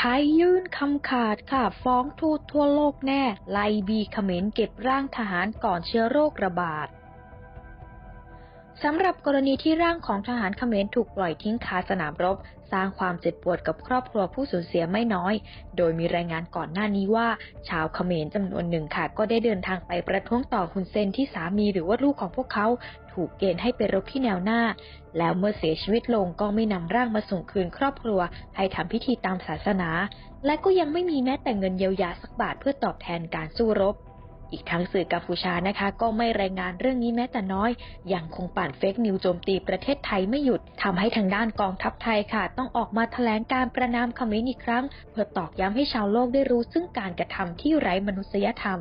ไทยยื่นคำขาดค่ะ ฟ้องทูตทั่วโลกแน่ ไลบีเขมรเก็บร่างทหารก่อนเชื้อโรคระบาด สำหรับกรณีที่ร่างของทหารเขมรถูกปล่อยทิ้งคาสนามรบ สร้างความเจ็บปวดกับครอบครัวผู้สูญเสียไม่น้อย โดยมีรายงานก่อนหน้านี้ว่า ชาวเขมรจำนวนหนึ่งค่ะ ก็ได้เดินทางไปประท้วงต่อฮุนเซนที่สามีหรือว่าลูกของพวกเขา ถูกเกณฑ์ให้ไปรบที่แนวหน้า แล้วเมื่อเสียชีวิตลงก็ไม่นำร่างมาส่งคืนครอบครัว ให้ทำพิธีตามศาสนา และก็ยังไม่มีแม้แต่เงินเยียวยาสักบาทเพื่อตอบแทนการสู้รบ อีกทั้งสื่อกัมพูชานะคะ ก็ไม่รายงานเรื่องนี้แม้แต่น้อยยังคงปั่นเฟกนิวโจมตีประเทศไทยไม่หยุดทำให้ทางด้านกองทัพไทยค่ะ ต้องออกมาแถลงการประนามเขมรอีกครั้ง เพื่อตอกย้ำให้ชาวโลกได้รู้ซึ่งการกระทำที่ไร้มนุษยธรรม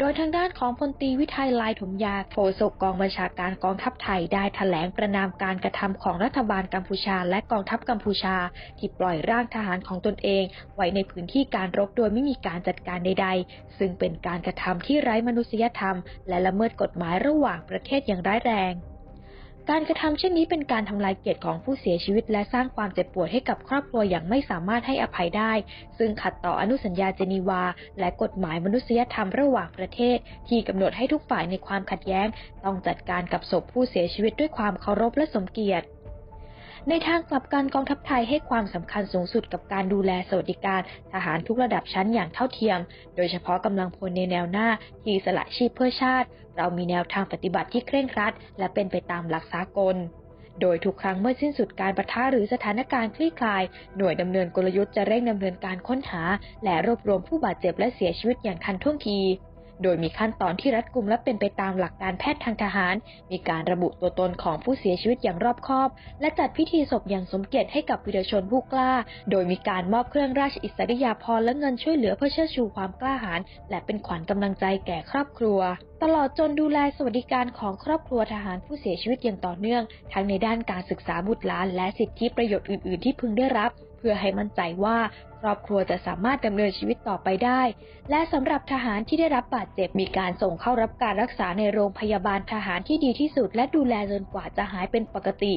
โดยทางด้านของพลตีวิทัยลายถมยาโฆษกกองบัญชาการกองทัพไทยได้แถลงประนามการกระทำของรัฐบาลกัมพูชา และกองทัพกัมพูชา ที่ปล่อยร่างทหารของตนเอง ไว้ในพื้นที่การรบโดยไม่มีการจัดการใดๆ ซึ่งเป็นการกระทำที่ไร้มนุษยธรรม และละเมิดกฎหมายระหว่างประเทศอย่างร้ายแรง การกระทำเช่นนี้เป็นการทำลายเกียรติของผู้เสียชีวิต และสร้างความเจ็บปวดให้กับครอบครัวอย่างไม่สามารถให้อภัยได้ ซึ่งขัดต่ออนุสัญญาเจนีวา และกฎหมายมนุษยธรรมระหว่างประเทศ ที่กำหนดให้ทุกฝ่ายในความขัดแย้ง ต้องจัดการกับศพผู้เสียชีวิตด้วยความเคารพและสมเกียรติ ในทางกลับกันกองทัพไทยให้ความสำคัญสูงสุดกับการดูแลสวัสดิการทหารทุกระดับชั้นอย่างเท่าเทียม โดยเฉพาะกำลังพลในแนวหน้าที่สละชีพเพื่อชาติ เรามีแนวทางปฏิบัติที่เคร่งครัด และเป็นไปตามหลักสากลโดยทุกครั้งเมื่อสิ้นสุดการประทะหรือสถานการณ์คลี่คลาย หน่วยดำเนินกลยุทธ์จะเร่งดำเนินการค้นหา และรวบรวมผู้บาดเจ็บและเสียชีวิตอย่างทันท่วงที โดยมีขั้นตอนที่รัดกุมและเป็นไปตามหลักการแพทย์ทางทหาร มีการระบุตัวตนของผู้เสียชีวิตอย่างรอบคอบ และจัดพิธีศพอย่างสมเกียรติให้กับวีรชนผู้กล้า โดยมีการมอบเครื่องราชอิสริยาภรณ์และเงินช่วยเหลือเพื่อเชิดชูความกล้าหาญและเป็นขวัญกำลังใจแก่ครอบครัว ตลอดจนดูแลสวัสดิการของครอบครัวทหารผู้เสียชีวิตอย่างต่อเนื่อง ทั้งในด้านการศึกษาบุตรหลานและสิทธิประโยชน์อื่น ๆ ที่พึงได้รับ เพื่อให้มั่นใจว่าครอบครัวจะสามารถดำเนินชีวิตต่อไปได้ และสำหรับทหารที่ได้รับบาดเจ็บมีการส่งเข้ารับการรักษาในโรงพยาบาลทหารที่ดีที่สุด และดูแลจนกว่าจะหายเป็นปกติ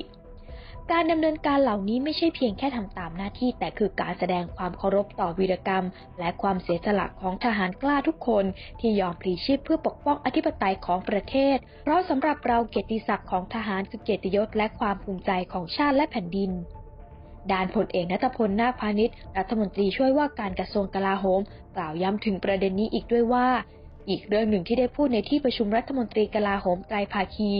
การดำเนินการเหล่านี้ไม่ใช่เพียงแค่ทำตามหน้าที่ แต่คือการแสดงความเคารพต่อวีรกรรม และความเสียสละของทหารกล้าทุกคน ที่ยอมพลีชีพเพื่อปกป้องอธิปไตยของประเทศ เพราะสำหรับเราเกียรติศักดิ์ของทหารคือเกียรติยศและความภูมิใจของชาติและแผ่นดิน ด้านพลเอกนัทพลนาคพาณิชย์รัฐมนตรีช่วยว่าการกระทรวงกลาโหม กล่าวย้ำถึงประเด็นนี้อีกด้วยว่า อีกเรื่องหนึ่งที่ได้พูดในที่ประชุมรัฐมนตรีกลาโหมไตรภาคี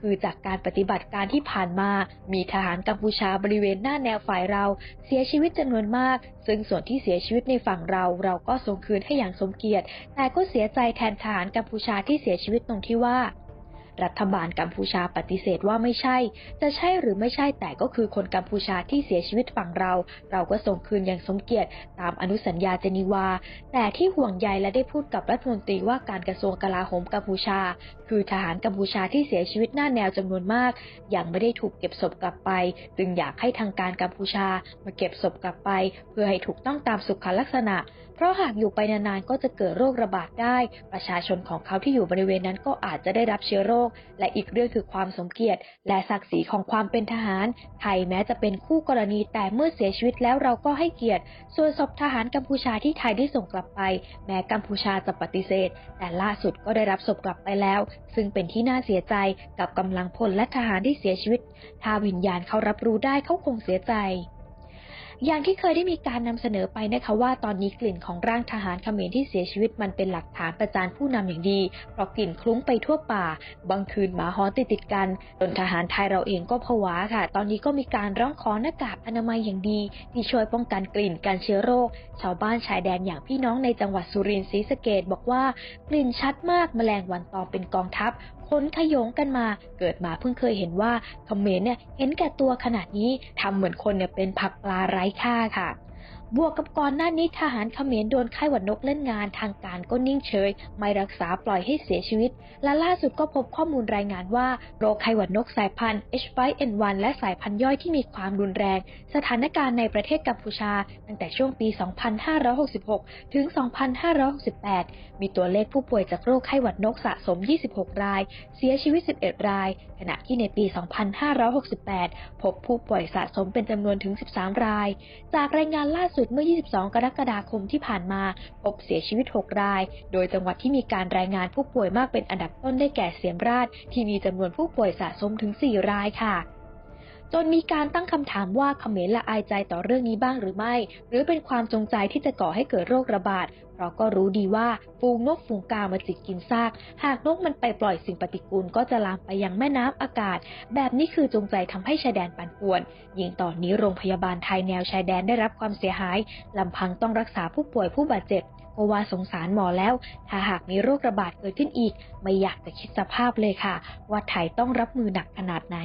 คือจากการปฏิบัติการที่ผ่านมา มีทหารกัมพูชาบริเวณหน้าแนวฝ่ายเรา เสียชีวิตจำนวนมาก ซึ่งส่วนที่เสียชีวิตในฝั่งเราเราก็ส่งคืนให้อย่างสมเกียรติ แต่ก็เสียใจแทนทหารกัมพูชาที่เสียชีวิตตรงที่ว่า รัฐบาลกัมพูชาปฏิเสธว่าไม่ใช่ จะใช่หรือไม่ใช่แต่ก็คือคนกัมพูชาที่เสียชีวิตฝั่งเรา เราก็ส่งคืนอย่างสมเกียรติตามอนุสัญญาเจนีวา แต่ที่ห่วงใยและได้พูดกับรัฐมนตรีว่าการกระทรวงกลาโหมกัมพูชา คือทหารกัมพูชาที่เสียชีวิตหน้าแนวจำนวนมาก ยังไม่ได้ถูกเก็บศพกลับไป จึงอยากให้ทางการกัมพูชามาเก็บศพกลับไป เพื่อให้ถูกต้องตามสุขลักษณะ เพราะหากอยู่ไปนานๆก็จะเกิดโรคระบาดได้ ประชาชนของเขาที่อยู่บริเวณนั้นก็อาจจะได้รับเชื้อโรค และอีกเรื่องคือความสมเกียรติ และศักดิ์ศรีของความเป็นทหาร ไทยแม้จะเป็นคู่กรณีแต่เมื่อเสียชีวิตแล้วเราก็ให้เกียรติ ส่วนศพทหารกัมพูชาที่ไทยได้ส่งกลับไป แม้กัมพูชาจะปฏิเสธ แต่ล่าสุดก็ได้รับศพกลับไปแล้ว ซึ่งเป็นที่น่าเสียใจกับกำลังพลและทหารที่เสียชีวิต ถ้าวิญญาณเขารับรู้ได้เขาคงเสียใจ อย่างที่เคยได้มีการนำเสนอไปนะคะว่าตอนนี้กลิ่นของร่างทหารเขมรที่เสียชีวิตมันเป็นหลักฐานประจานผู้นำอย่างดี เพราะกลิ่นคลุ้งไปทั่วป่า บางคืนหมาหอนติดติดกันจนทหารไทยเราเองก็ผวาค่ะ ตอนนี้ก็มีการร้องขอหน้ากากอนามัยอย่างดี ที่ช่วยป้องกันกลิ่นการเชื้อโรค ชาวบ้านชายแดนอย่างพี่น้องในจังหวัดสุรินทร์ศรีสะเกดบอกว่ากลิ่นชัดมากแมลงวันตอมเป็นกองทัพ ขนขยงกันมา เกิดมาเพิ่งเคยเห็นว่าเขมรเนี่ยเห็นแก่ตัวขนาดนี้ทำเหมือนคนเนี่ยเป็นผักปลาไร้ค่าค่ะ บวกกับก่อนหน้านี้ทหารเขมรโดนไข้หวัดนกเล่นงานทางการก็นิ่งเฉย ไม่รักษาปล่อยให้เสียชีวิต และล่าสุดก็พบข้อมูลรายงานว่าโรคไข้หวัดนกสายพันธุ์ H5N1 และสายพันธุ์ย่อยที่มีความรุนแรง สถานการณ์ในประเทศกัมพูชา ตั้งแต่ช่วงปี 2566 ถึง 2568 มีตัวเลขผู้ป่วยจากโรคไข้หวัดนกสะสม 26 ราย เสียชีวิต 11 ราย ขณะที่ในปี 2568 พบผู้ป่วยสะสมเป็นจำนวนถึง 13 ราย จากรายงานล่าสุดสุดเมื่อ 22 กรกฎาคมที่ผ่านมา พบเสียชีวิต 6 ราย โดยจังหวัดที่มีการรายงานผู้ป่วยมากเป็นอันดับต้นได้แก่เสียมราช ที่มีจำนวนผู้ป่วยสะสมถึง 4 รายค่ะ จนมีการตั้งคำถามว่าเขมรละอายใจต่อเรื่องนี้บ้างหรือไม่ หรือเป็นความจงใจที่จะก่อให้เกิดโรคระบาด เพราะก็รู้ดีว่าฟูงนกฟูงกามาจิกกินซาก หากนกมันไปปล่อยสิ่งปฏิกูลก็จะลามไปยังแม่น้ำอากาศ แบบนี้คือจงใจทำให้ชายแดนปั่นป่วน ยิ่งตอนนี้โรงพยาบาลไทยแนวชายแดนได้รับความเสียหายลำพังต้องรักษาผู้ป่วยผู้บาดเจ็บก็ว่าสงสารหมอแล้ว ถ้าหากมีโรคระบาดเกิดขึ้นอีก ไม่อยากจะคิดสภาพเลยค่ะ ว่าไทยต้องรับมือหนักขนาดไหน